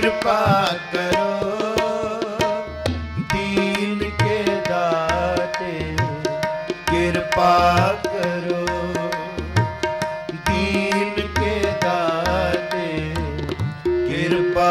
ਕਿਰਪਾ ਕਰੋ। ਦੀਨ ਕੇ ਦਾਤੇ ਕਿਰਪਾ ਕਰੋ। ਦੀਨ ਕੇ ਦਾਤੇ ਕਿਰਪਾ